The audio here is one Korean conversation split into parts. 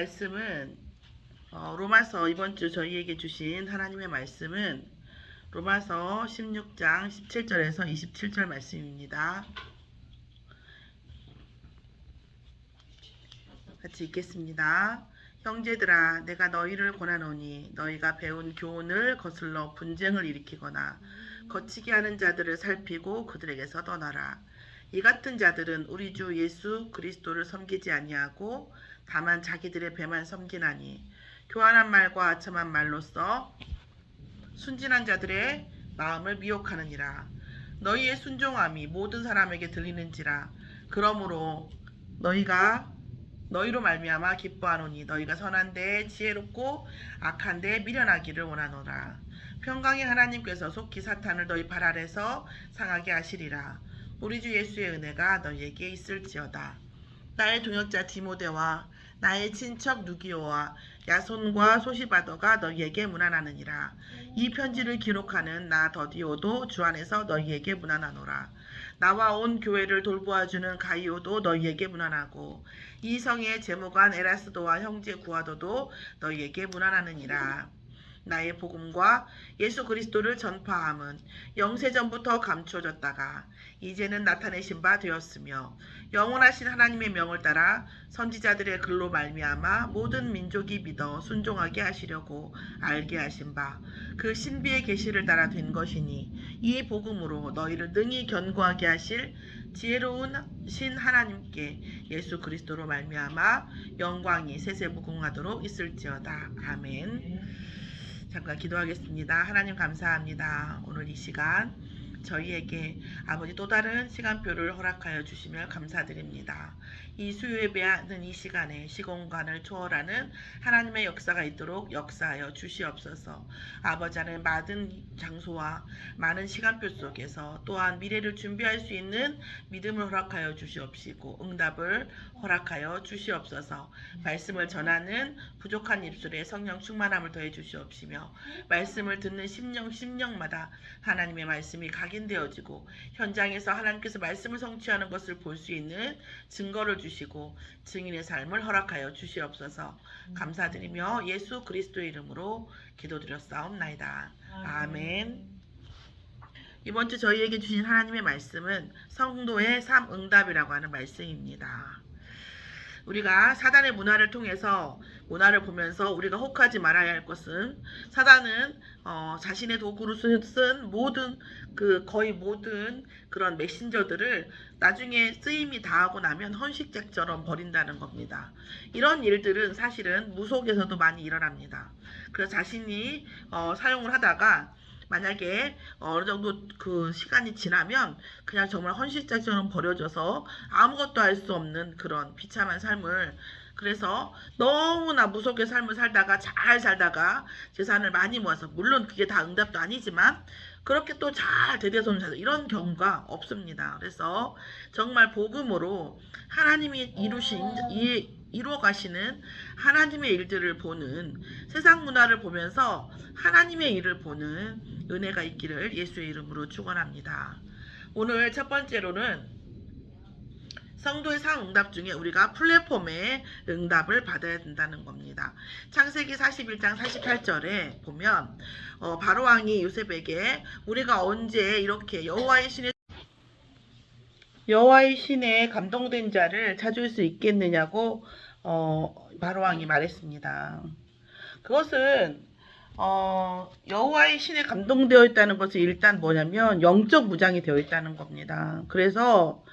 말씀은 어, 로마서 이번 주 저희에게 주신 하나님의 말씀은 로마서 16장 17절에서 27절 말씀입니다. 같이 읽겠습니다. 형제들아 내가 너희를 권하노니 너희가 배운 교훈을 거슬러 분쟁을 일으키거나 거치게 하는 자들을 살피고 그들에게서 떠나라. 이 같은 자들은 우리 주 예수 그리스도를 섬기지 아니하고 다만 자기들의 배만 섬기나니 교환한 말과 아첨한 말로써 순진한 자들의 마음을 미혹하느니라. 너희의 순종함이 모든 사람에게 들리는지라. 그러므로 너희가 너희로 말미암아 기뻐하노니 너희가 선한데 지혜롭고 악한데 미련하기를 원하노라. 평강의 하나님께서 속히 사탄을 너희 발 아래서 상하게 하시리라. 우리 주 예수의 은혜가 너희에게 있을지어다. 나의 동역자 디모데와 나의 친척 누기오와 야손과 소시바더가 너희에게 문안하느니라. 이 편지를 기록하는 나 더디오도 주 안에서 너희에게 문안하노라. 나와 온 교회를 돌보아주는 가이오도 너희에게 문안하고 이 성의 제무관 에라스도와 형제 구하도도 너희에게 문안하느니라. 나의 복음과 예수 그리스도를 전파함은 영세전부터 감추어졌다가 이제는 나타내신 바 되었으며 영원하신 하나님의 명을 따라 선지자들의 글로 말미암아 모든 민족이 믿어 순종하게 하시려고 알게 하신 바 그 신비의 계시를 따라 된 것이니 이 복음으로 너희를 능히 견고하게 하실 지혜로운 신 하나님께 예수 그리스도로 말미암아 영광이 세세무궁하도록 있을지어다 아멘. 잠깐 기도하겠습니다. 하나님 감사합니다. 오늘 이 시간 저희에게 아버지 또 다른 시간표를 허락하여 주시며 감사드립니다. 이 수요에 배하는 이 시간에 시공간을 초월하는 하나님의 역사가 있도록 역사하여 주시옵소서. 아버지 하나님 많은 장소와 많은 시간표 속에서 또한 미래를 준비할 수 있는 믿음을 허락하여 주시옵시고 응답을 허락하여 주시옵소서. 말씀을 전하는 부족한 입술에 성령 충만함을 더해 주시옵시며 말씀을 듣는 심령 심령마다 하나님의 말씀이 각인되어지고 현장에서 하나님께서 말씀을 성취하는 것을 볼 수 있는 증거를 주시 고 증인의 삶을 허락하여 주시옵소서. 감사드리며 예수 그리스도의 이름으로 기도드렸사옵나이다. 아멘. 이번 주 저희에게 주신 하나님의 말씀은 성도의 삶 응답이라고 하는 말씀입니다. 우리가 사단의 문화를 통해서 문화를 보면서 우리가 혹하지 말아야 할 것은 사단은 어, 자신의 도구로 쓴, 쓴 모든 그 거의 모든 그런 메신저들을 나중에 쓰임이 다하고 나면 헌식작처럼 버린다는 겁니다. 이런 일들은 사실은 무속에서도 많이 일어납니다. 그래서 자신이 어, 사용을 하다가 만약에 어느 정도 그 시간이 지나면 그냥 정말 헌신자처럼 버려져서 아무것도 할 수 없는 그런 비참한 삶을 그래서 너무나 무속의 삶을 살다가 잘 살다가 재산을 많이 모아서 물론 그게 다 응답도 아니지만 그렇게 또 잘 대대손 살 이런 경우가 없습니다. 그래서 정말 복음으로 하나님이 이루신 이 이루어 가시는 하나님의 일들을 보는 세상 문화를 보면서 하나님의 일을 보는 은혜가 있기를 예수의 이름으로 축원합니다. 오늘 첫 번째로는 성도의 상 응답 중에 우리가 플랫폼의 응답을 받아야 된다는 겁니다. 창세기 41장 48절에 보면 어, 바로 왕이 요셉에게 우리가 언제 이렇게 여호와의 신의 여호와의 신에 감동된 자를 찾을 수 있겠느냐고 어, 바로 왕이 말했습니다. 그것은 어, 여호와의 신에 감동되어 있다는 것은 일단 뭐냐면 영적 무장이 되어 있다는 겁니다. 그래서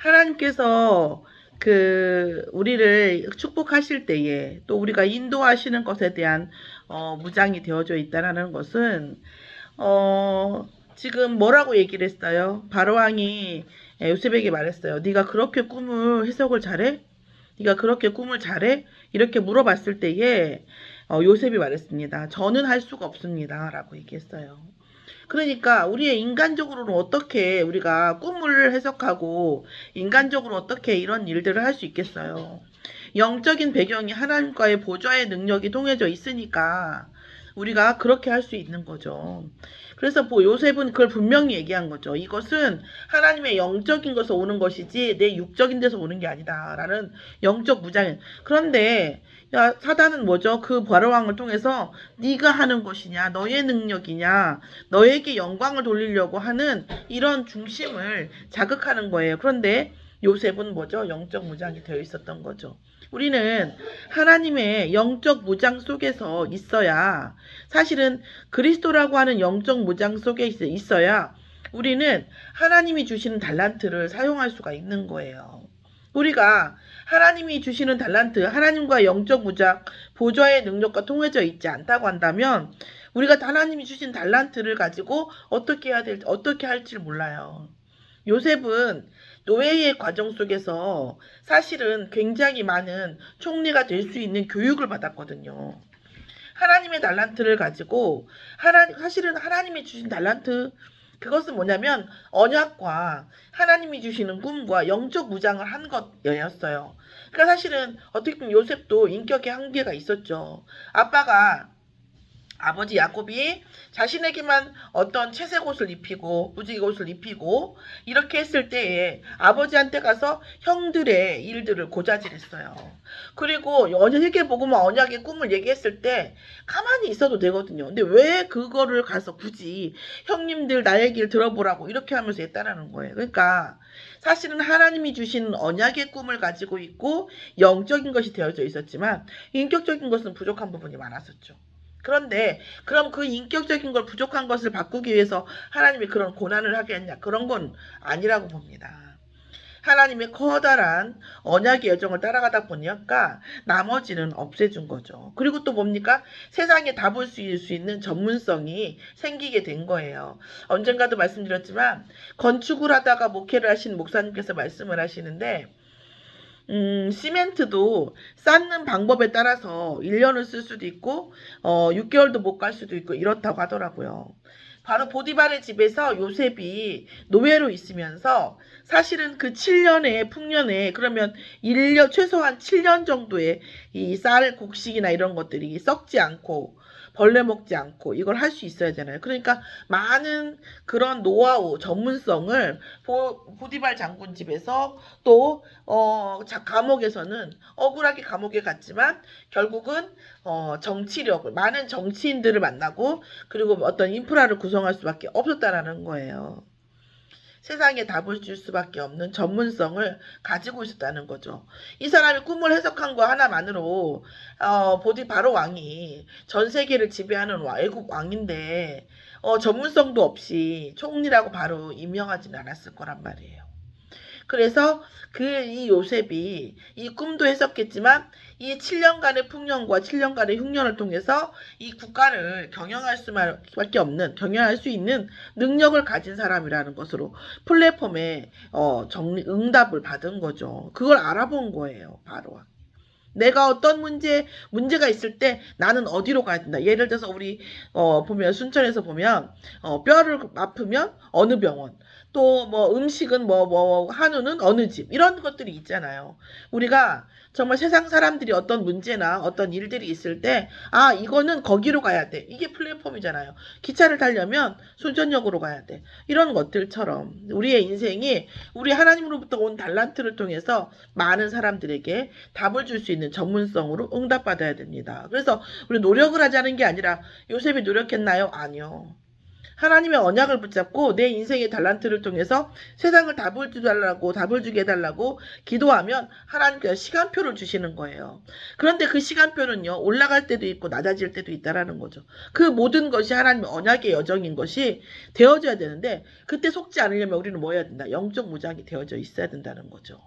하나님께서 그 우리를 축복하실 때에 또 우리가 인도하시는 것에 대한 어, 무장이 되어져 있다는 것은 어, 지금 뭐라고 얘기를 했어요? 바로 왕이 요셉에게 말했어요. 네가 그렇게 꿈을 해석을 잘해? 네가 그렇게 꿈을 잘해? 이렇게 물어봤을 때에 어, 요셉이 말했습니다. 저는 할 수가 없습니다. 라고 얘기했어요. 그러니까 우리의 인간적으로는 어떻게 우리가 꿈을 해석하고 인간적으로 어떻게 이런 일들을 할 수 있겠어요. 영적인 배경이 하나님과의 보좌의 능력이 통해져 있으니까 우리가 그렇게 할 수 있는 거죠. 그래서 뭐 요셉은 그걸 분명히 얘기한 거죠. 이것은 하나님의 영적인 것에서 오는 것이지 내 육적인 데서 오는 게 아니다라는 영적 무장. 그런데 야 사단은 뭐죠? 그 바로왕을 통해서 네가 하는 것이냐, 너의 능력이냐, 너에게 영광을 돌리려고 하는 이런 중심을 자극하는 거예요. 그런데 요셉은 뭐죠? 영적 무장이 되어 있었던 거죠. 우리는 하나님의 영적 무장 속에서 있어야 사실은 그리스도라고 하는 영적 무장 속에 있- 있어야 우리는 하나님이 주시는 달란트를 사용할 수가 있는 거예요. 우리가 하나님이 주시는 달란트, 하나님과 영적 무장, 보좌의 능력과 통해져 있지 않다고 한다면 우리가 하나님이 주신 달란트를 가지고 어떻게 해야 될, 어떻게 할지 몰라요. 요셉은 노예의 과정 속에서 사실은 굉장히 많은 총리가 될 수 있는 교육을 받았거든요. 하나님의 달란트를 가지고 하나 사실은 하나님이 주신 달란트 그것은 뭐냐면 언약과 하나님이 주시는 꿈과 영적 무장을 한 것이었어요. 그러니까 사실은 어떻게 보면 요셉도 인격의 한계가 있었죠. 아빠가 아버지 야곱이 자신에게만 어떤 채색 옷을 입히고 무지개 옷을 입히고 이렇게 했을 때에 아버지한테 가서 형들의 일들을 고자질했어요. 그리고 언약의 복음과 언약의 꿈을 얘기했을 때 가만히 있어도 되거든요. 근데 왜 그거를 가서 굳이 형님들 나의 얘기를 들어보라고 이렇게 하면서 했다라는 거예요. 그러니까 사실은 하나님이 주신 언약의 꿈을 가지고 있고 영적인 것이 되어져 있었지만 인격적인 것은 부족한 부분이 많았었죠. 그런데 그럼 그 인격적인 걸 부족한 것을 바꾸기 위해서 하나님이 그런 고난을 하겠냐? 그런 건 아니라고 봅니다. 하나님의 커다란 언약의 여정을 따라가다 보니까 나머지는 없애준 거죠. 그리고 또 뭡니까? 세상에 답을 수 있는 전문성이 생기게 된 거예요. 언젠가도 말씀드렸지만 건축을 하다가 목회를 하신 목사님께서 말씀을 하시는데 음, 시멘트도 쌓는 방법에 따라서 1년을 쓸 수도 있고, 어, 6개월도 못 갈 수도 있고, 이렇다고 하더라고요. 바로 보디발의 집에서 요셉이 노예로 있으면서 사실은 그 7년의 풍년에 그러면 1년, 최소한 7년 정도의 이 쌀, 곡식이나 이런 것들이 썩지 않고 벌레 먹지 않고 이걸 할 수 있어야 되잖아요. 그러니까 많은 그런 노하우, 전문성을 보, 보디발 장군 집에서 또 어, 자, 감옥에서는 억울하게 감옥에 갔지만 결국은 어, 정치력을 많은 정치인들을 만나고 그리고 어떤 인프라를 구성할 수밖에 없었다라는 거예요. 세상에 답을 줄 수밖에 없는 전문성을 가지고 있었다는 거죠. 이 사람이 꿈을 해석한 거 하나만으로 어, 보디 바로 왕이 전 세계를 지배하는 외국 왕인데 어, 전문성도 없이 총리라고 바로 임명하지는 않았을 거란 말이에요. 그래서 그 이 요셉이 이 꿈도 해석했지만 이 7년간의 풍년과 7년간의 흉년을 통해서 이 국가를 경영할 수밖에 없는 경영할 수 있는 능력을 가진 사람이라는 것으로 플랫폼에 어, 정리 응답을 받은 거죠. 그걸 알아본 거예요, 바로. 내가 어떤 문제 문제가 있을 때 나는 어디로 가야 된다. 예를 들어서 우리 어 보면 순천에서 보면 어 뼈를 아프면 어느 병원 또 뭐 음식은 뭐 뭐 한우는 어느 집 이런 것들이 있잖아요. 우리가 정말 세상 사람들이 어떤 문제나 어떤 일들이 있을 때 아 이거는 거기로 가야 돼. 이게 플랫폼이잖아요. 기차를 타려면 순천역으로 가야 돼. 이런 것들처럼 우리의 인생이 우리 하나님으로부터 온 달란트를 통해서 많은 사람들에게 답을 줄 수 있는 전문성으로 응답받아야 됩니다. 그래서 우리 노력을 하자는 게 아니라 요셉이 노력했나요? 아니요. 하나님의 언약을 붙잡고 내 인생의 달란트를 통해서 세상을 답을 주달라고 답을 주게 해달라고 기도하면 하나님께서 시간표를 주시는 거예요. 그런데 그 시간표는요 올라갈 때도 있고 낮아질 때도 있다라는 거죠. 그 모든 것이 하나님의 언약의 여정인 것이 되어져야 되는데 그때 속지 않으려면 우리는 뭐 해야 된다? 영적 무장이 되어져 있어야 된다는 거죠.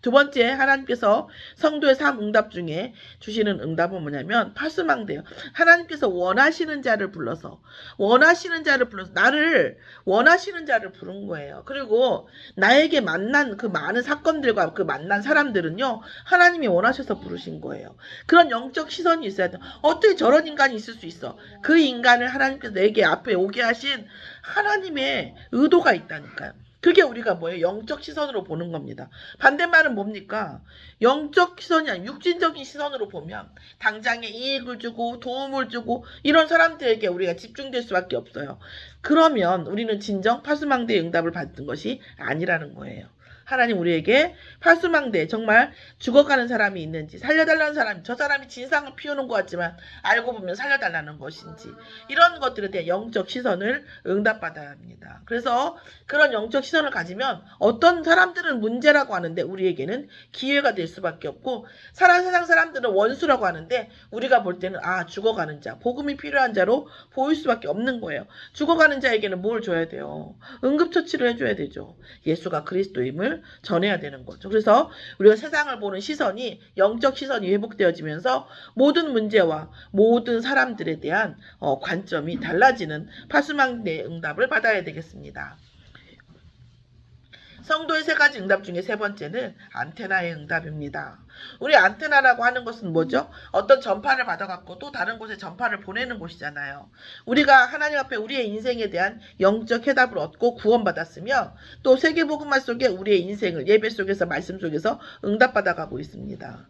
두 번째 하나님께서 성도의 삶 응답 중에 주시는 응답은 뭐냐면 파수망대요. 하나님께서 원하시는 자를 불러서 원하시는 자를 불러서 나를 원하시는 자를 부른 거예요. 그리고 나에게 만난 그 많은 사건들과 그 만난 사람들은요 하나님이 원하셔서 부르신 거예요. 그런 영적 시선이 있어야 돼. 어떻게 저런 인간이 있을 수 있어? 그 인간을 하나님께서 내게 앞에 오게 하신 하나님의 의도가 있다니까요. 그게 우리가 뭐예요? 영적 시선으로 보는 겁니다. 반대말은 뭡니까? 영적 시선이 아니라 육신적인 시선으로 보면 당장에 이익을 주고 도움을 주고 이런 사람들에게 우리가 집중될 수밖에 없어요. 그러면 우리는 진정 파수망대의 응답을 받은 것이 아니라는 거예요. 하나님 우리에게 파수망대 정말 죽어가는 사람이 있는지 살려달라는 사람이 저 사람이 진상을 피우는 것 같지만 알고 보면 살려달라는 것인지 이런 것들에 대한 영적 시선을 응답받아야 합니다. 그래서 그런 영적 시선을 가지면 어떤 사람들은 문제라고 하는데 우리에게는 기회가 될 수밖에 없고 사람 세상 사람들은 원수라고 하는데 우리가 볼 때는 아 죽어가는 자 복음이 필요한 자로 보일 수밖에 없는 거예요. 죽어가는 자에게는 뭘 줘야 돼요? 응급처치를 해줘야 되죠. 예수가 그리스도임을 전해야 되는 거죠. 그래서 우리가 세상을 보는 시선이 영적 시선이 회복되어지면서 모든 문제와 모든 사람들에 대한 어, 관점이 달라지는 파수망대 응답을 받아야 되겠습니다. 성도의 세 가지 응답 중에 세 번째는 안테나의 응답입니다. 우리 안테나라고 하는 것은 뭐죠? 어떤 전파를 받아갖고 또 다른 곳에 전파를 보내는 곳이잖아요. 우리가 하나님 앞에 우리의 인생에 대한 영적 해답을 얻고 구원받았으며 또 세계복음화 속에 우리의 인생을 예배 속에서 말씀 속에서 응답받아가고 있습니다.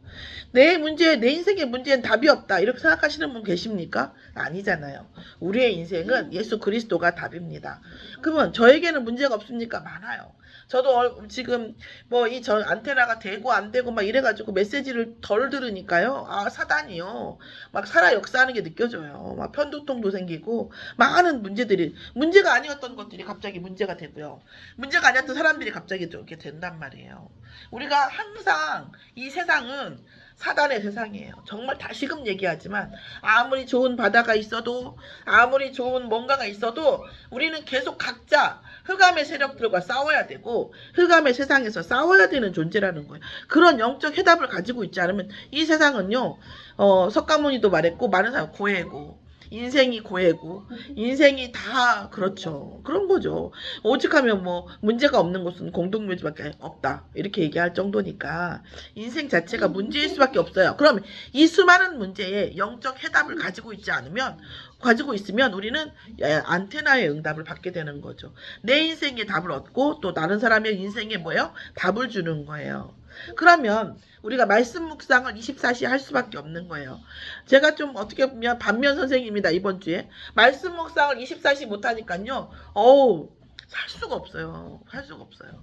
내 문제, 내 인생의 문제엔 답이 없다 이렇게 생각하시는 분 계십니까? 아니잖아요. 우리의 인생은 예수 그리스도가 답입니다. 그러면 저에게는 문제가 없습니까? 많아요. 저도 얼- 지금 뭐이저 안테나가 되고 안 되고 막 이래가지고 메시지를 덜 들으니까요. 아 사단이요. 막 살아 역사하는 게 느껴져요. 막 편두통도 생기고 많은 문제들이 문제가 아니었던 것들이 갑자기 문제가 되고요. 문제가 아니었던 사람들이 갑자기 좀 이렇게 된단 말이에요. 우리가 항상 이 세상은 사단의 세상이에요. 정말 다시금 얘기하지만 아무리 좋은 바다가 있어도 아무리 좋은 뭔가가 있어도 우리는 계속 각자 흑암의 세력들과 싸워야 되고 흑암의 세상에서 싸워야 되는 존재라는 거예요. 그런 영적 해답을 가지고 있지 않으면 이 세상은요. 어, 석가모니도 말했고 많은 사람 고해고 인생이 고해고 인생이 다 그렇죠. 그런 거죠. 오직하면 뭐 문제가 없는 곳은 공동묘지밖에 없다. 이렇게 얘기할 정도니까 인생 자체가 문제일 수밖에 없어요. 그럼 이 수많은 문제에 영적 해답을 가지고 있지 않으면 가지고 있으면 우리는 예, 안테나의 응답을 받게 되는 거죠. 내 인생에 답을 얻고 또 다른 사람의 인생에 뭐요? 답을 주는 거예요. 그러면 우리가 말씀 묵상을 24시 할 수밖에 없는 거예요. 제가 좀 어떻게 보면 반면 선생님이다 이번 주에 말씀 묵상을 24시 못 하니까요. 어우 살 수가 없어요. 살 수가 없어요.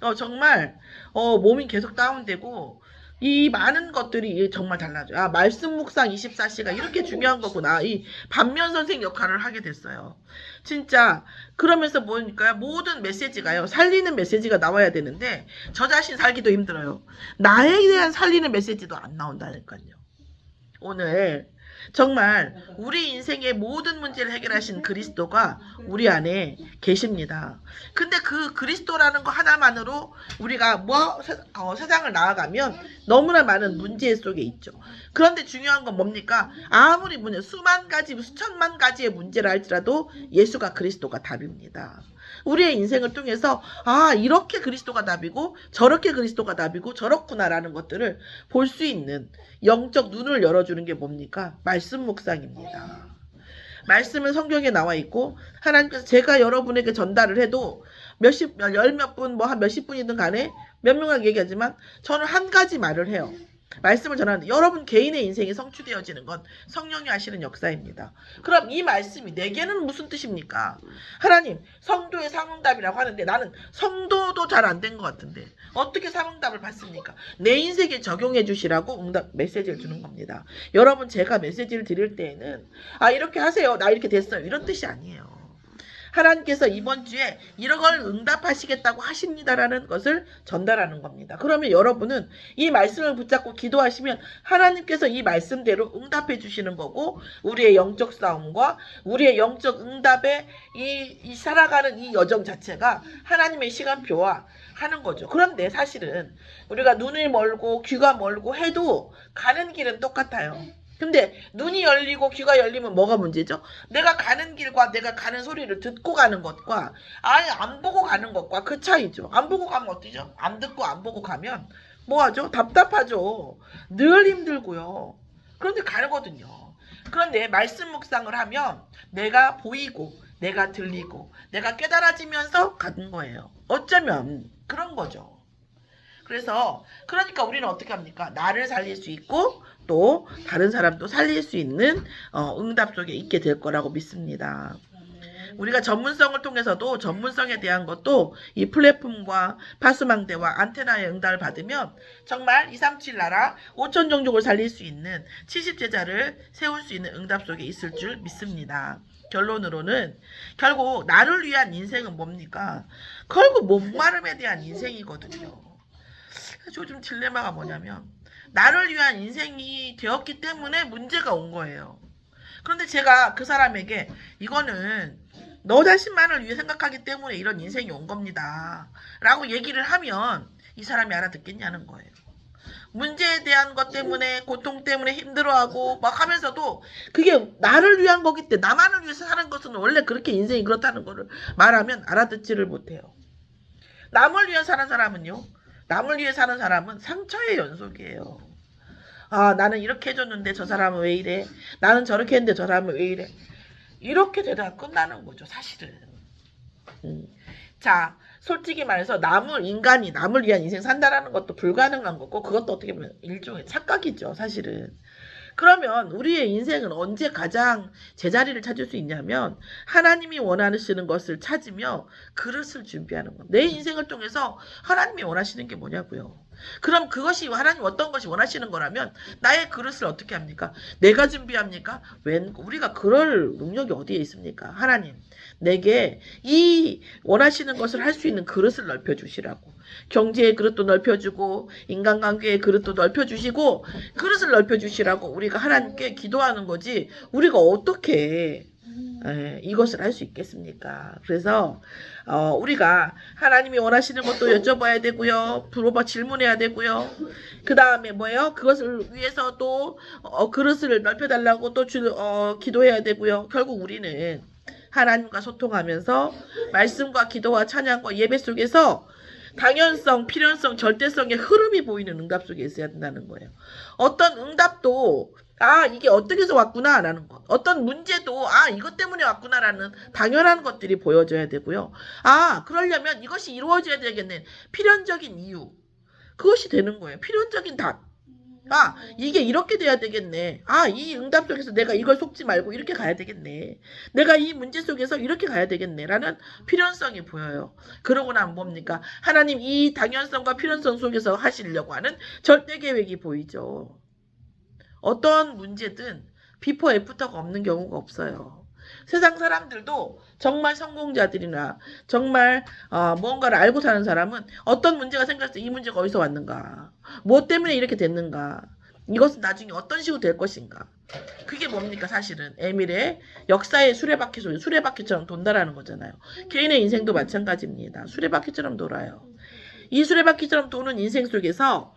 어 정말 어 몸이 계속 다운되고 이 많은 것들이 정말 달라져요. 아, 말씀 묵상 24시가 이렇게 중요한 거구나. 이 반면 선생 역할을 하게 됐어요. 진짜 그러면서 뭐니까요? 모든 메시지가요. 살리는 메시지가 나와야 되는데 저 자신 살기도 힘들어요. 나에 대한 살리는 메시지도 안 나온다니까요. 오늘 정말 우리 인생의 모든 문제를 해결하신 그리스도가 우리 안에 계십니다. 근데 그 그리스도라는 거 하나만으로 우리가 뭐 세, 어, 세상을 나아가면 너무나 많은 문제 속에 있죠. 그런데 중요한 건 뭡니까? 아무리 문제 수만 가지 수천만 가지의 문제라 할지라도 예수가 그리스도가 답입니다. 우리의 인생을 통해서 아 이렇게 그리스도가 답이고 저렇게 그리스도가 답이고 저렇구나라는 것들을 볼 수 있는 영적 눈을 열어주는 게 뭡니까? 말씀 묵상입니다. 말씀은 성경에 나와 있고 하나님께서 제가 여러분에게 전달을 해도 몇십 열 몇 분 뭐 한 몇십 분이든 간에 몇 명하게 얘기하지만 저는 한 가지 말을 해요. 말씀을 전하는데 여러분 개인의 인생이 성취되어지는 건 성령이 하시는 역사입니다. 그럼 이 말씀이 내게는 무슨 뜻입니까? 하나님 성도의 상응답이라고 하는데 나는 성도도 잘 안 된 것 같은데 어떻게 상응답을 받습니까? 내 인생에 적용해 주시라고 응답 메시지를 주는 겁니다. 여러분 제가 메시지를 드릴 때에는 아 이렇게 하세요. 나 이렇게 됐어요. 이런 뜻이 아니에요. 하나님께서 이번 주에 이런 걸 응답하시겠다고 하십니다라는 것을 전달하는 겁니다. 그러면 여러분은 이 말씀을 붙잡고 기도하시면 하나님께서 이 말씀대로 응답해 주시는 거고 우리의 영적 싸움과 우리의 영적 응답의 이, 이 살아가는 이 여정 자체가 하나님의 시간표와 하는 거죠. 그런데 사실은 우리가 눈이 멀고 귀가 멀고 해도 가는 길은 똑같아요. 근데 눈이 열리고 귀가 열리면 뭐가 문제죠? 내가 가는 길과 내가 가는 소리를 듣고 가는 것과 아예 안 보고 가는 것과 그 차이죠. 안 보고 가면 어떻죠? 안 듣고 안 보고 가면 뭐하죠? 답답하죠. 늘 힘들고요. 그런데 가거든요. 그런데 말씀 묵상을 하면 내가 보이고 내가 들리고 내가 깨달아지면서 가는 거예요. 어쩌면 그런 거죠. 그래서 그러니까 우리는 어떻게 합니까? 나를 살릴 수 있고 또 다른 사람도 살릴 수 있는 어, 응답 속에 있게 될 거라고 믿습니다. 우리가 전문성을 통해서도 전문성에 대한 것도 이 플랫폼과 파수망대와 안테나의 응답을 받으면 정말 237 나라 5천 종족을 살릴 수 있는 70제자를 세울 수 있는 응답 속에 있을 줄 믿습니다. 결론으로는 결국 나를 위한 인생은 뭡니까? 결국 목마름에 대한 인생이거든요. 그래서 요즘 딜레마가 뭐냐면 나를 위한 인생이 되었기 때문에 문제가 온 거예요. 그런데 제가 그 사람에게 이거는 너 자신만을 위해 생각하기 때문에 이런 인생이 온 겁니다. 라고 얘기를 하면 이 사람이 알아듣겠냐는 거예요. 문제에 대한 것 때문에 고통 때문에 힘들어하고 막 하면서도 그게 나를 위한 거기 때문에 나만을 위해서 사는 것은 원래 그렇게 인생이 그렇다는 거를 말하면 알아듣지를 못해요. 남을 위해 사는 사람은요. 남을 위해 사는 사람은 상처의 연속이에요. 아 나는 이렇게 해줬는데 저 사람은 왜 이래? 나는 저렇게 했는데 저 사람은 왜 이래? 이렇게 되다가 끝나는 거죠, 사실은. 음. 자, 솔직히 말해서 남을 인간이 남을 위한 인생 산다라는 것도 불가능한 거고 그것도 어떻게 보면 일종의 착각이죠, 사실은. 그러면 우리의 인생은 언제 가장 제자리를 찾을 수 있냐면 하나님이 원하시는 것을 찾으며 그릇을 준비하는 것. 내 인생을 통해서 하나님이 원하시는 게 뭐냐고요. 그럼 그것이 하나님 어떤 것이 원하시는 거라면 나의 그릇을 어떻게 합니까? 내가 준비합니까? 웬 우리가 그럴 능력이 어디에 있습니까? 하나님 내게 이 원하시는 것을 할 수 있는 그릇을 넓혀 주시라고. 경제의 그릇도 넓혀 주고 인간관계의 그릇도 넓혀 주시고 그릇을 넓혀 주시라고 우리가 하나님께 기도하는 거지. 우리가 어떻게 에, 이것을 할 수 있겠습니까? 그래서 어, 우리가 하나님이 원하시는 것도 여쭤봐야 되고요. 물어봐 질문해야 되고요. 그 다음에 뭐예요? 그것을 위해서도 어, 그릇을 넓혀달라고 또 주, 어, 기도해야 되고요. 결국 우리는 하나님과 소통하면서 말씀과 기도와 찬양과 예배 속에서 당연성, 필연성, 절대성의 흐름이 보이는 응답 속에 있어야 된다는 거예요. 어떤 응답도 아 이게 어떻게 해서 왔구나라는 것. 어떤 문제도 아 이것 때문에 왔구나라는 당연한 것들이 보여져야 되고요. 아 그러려면 이것이 이루어져야 되겠네. 필연적인 이유. 그것이 되는 거예요. 필연적인 답 아, 이게 이렇게 돼야 되겠네. 아, 이 응답 속에서 내가 이걸 속지 말고 이렇게 가야 되겠네. 내가 이 문제 속에서 이렇게 가야 되겠네. 라는 필연성이 보여요. 그러고 나면 뭡니까? 하나님 이 당연성과 필연성 속에서 하시려고 하는 절대 계획이 보이죠. 어떤 문제든 비포 애프터가 없는 경우가 없어요. 세상 사람들도 정말 성공자들이나 정말 어, 뭔가를 알고 사는 사람은 어떤 문제가 생겼을 때 이 문제가 어디서 왔는가, 뭐 때문에 이렇게 됐는가, 이것은 나중에 어떤 식으로 될 것인가. 그게 뭡니까 사실은 에밀의 역사의 수레바퀴 속에 수레바퀴처럼 돈다라는 거잖아요. 개인의 인생도 마찬가지입니다. 수레바퀴처럼 돌아요. 이 수레바퀴처럼 도는 인생 속에서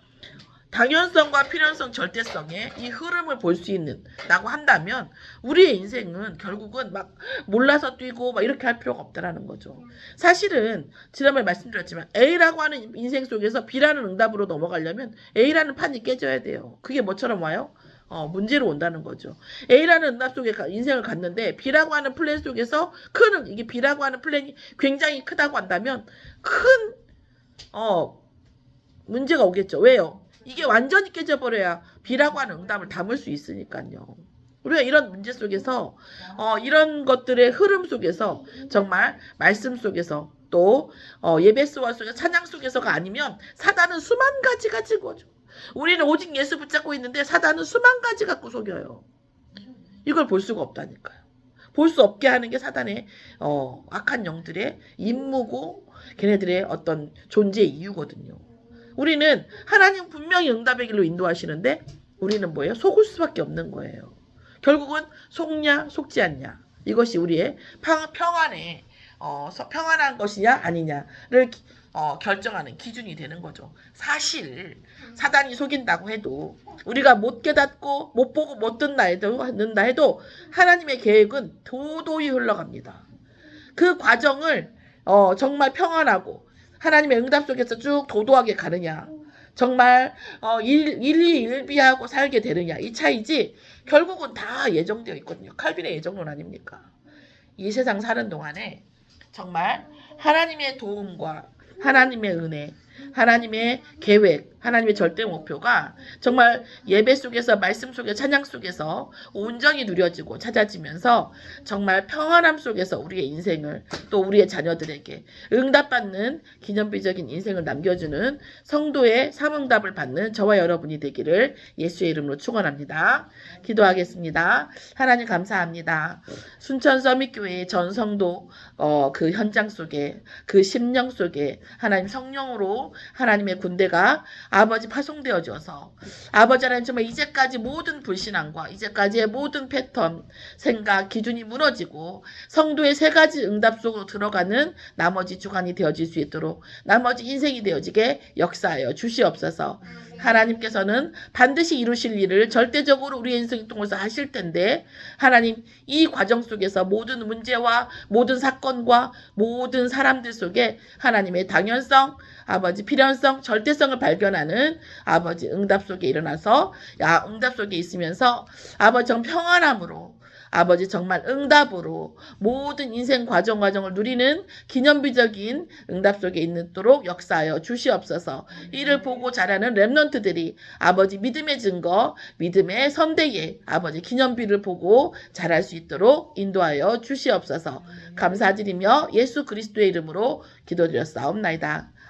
당연성과 필연성, 절대성의 이 흐름을 볼 수 있는 라고 한다면 우리의 인생은 결국은 막 몰라서 뛰고 막 이렇게 할 필요가 없다라는 거죠. 사실은 지난번에 말씀드렸지만 A라고 하는 인생 속에서 B라는 응답으로 넘어가려면 A라는 판이 깨져야 돼요. 그게 뭐처럼 와요? 어, 문제로 온다는 거죠. A라는 응답 속에 가- 인생을 갔는데 B라고 하는 플랜 속에서 큰 응- 이게 B라고 하는 플랜이 굉장히 크다고 한다면 큰 어, 문제가 오겠죠. 왜요? 이게 완전히 깨져버려야 B라고 하는 응답을 담을 수 있으니까요. 우리가 이런 문제 속에서 어, 이런 것들의 흐름 속에서 정말 말씀 속에서 또 어, 예배 수와 속에 찬양 속에서가 아니면 사단은 수만 가지 가지고. 우리는 오직 예수 붙잡고 있는데 사단은 수만 가지 갖고 속여요. 이걸 볼 수가 없다니까요. 볼 수 없게 하는 게 사단의 어, 악한 영들의 임무고 걔네들의 어떤 존재 이유거든요. 우리는 하나님 분명히 응답의 길로 인도하시는데 우리는 뭐예요? 속을 수밖에 없는 거예요. 결국은 속냐 속지 않냐 이것이 우리의 평, 평안의 어, 서- 평안한 것이냐 아니냐를 기- 어, 결정하는 기준이 되는 거죠. 사실 사단이 속인다고 해도 우리가 못 깨닫고 못 보고 못 듣나 해도 듣는다 해도 하나님의 계획은 도도히 흘러갑니다. 그 과정을 어, 정말 평안하고 하나님의 응답 속에서 쭉 도도하게 가느냐 정말 어, 일, 일희일비하고 살게 되느냐 이 차이지 결국은 다 예정되어 있거든요. 칼빈의 예정론 아닙니까? 이 세상 사는 동안에 정말 하나님의 도움과 하나님의 은혜, 하나님의 계획, 하나님의 절대 목표가 정말 예배 속에서 말씀 속에 찬양 속에서 온전히 누려지고 찾아지면서 정말 평안함 속에서 우리의 인생을 또 우리의 자녀들에게 응답받는 기념비적인 인생을 남겨주는 성도의 사명답을 받는 저와 여러분이 되기를 예수의 이름으로 축원합니다. 기도하겠습니다. 하나님 감사합니다. 순천 서밋교회 전 성도 어, 그 현장 속에 그 심령 속에 하나님 성령으로 하나님의 군대가 아버지 파송되어져서 아버지 하나님 정말 이제까지 모든 불신앙과 이제까지의 모든 패턴 생각 기준이 무너지고 성도의 세 가지 응답 속으로 들어가는 나머지 주간이 되어질 수 있도록 나머지 인생이 되어지게 역사하여 주시옵소서. 하나님께서는 반드시 이루실 일을 절대적으로 우리 인생 통해서 하실 텐데 하나님 이 과정 속에서 모든 문제와 모든 사건과 모든 사람들 속에 하나님의 당연성 아버지 필연성 절대성을 발견하는 아버지 응답 속에 일어나서 야 응답 속에 있으면서 아버지 정 평안함으로 아버지 정말 응답으로 모든 인생 과정 과정을 누리는 기념비적인 응답 속에 있도록 역사하여 주시옵소서. 이를 보고 자라는 렘넌트들이 아버지 믿음의 증거, 믿음의 선대의 아버지 기념비를 보고 자랄 수 있도록 인도하여 주시옵소서. 감사드리며 예수 그리스도의 이름으로 기도드렸사옵나이다.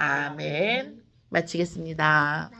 아멘. 마치겠습니다.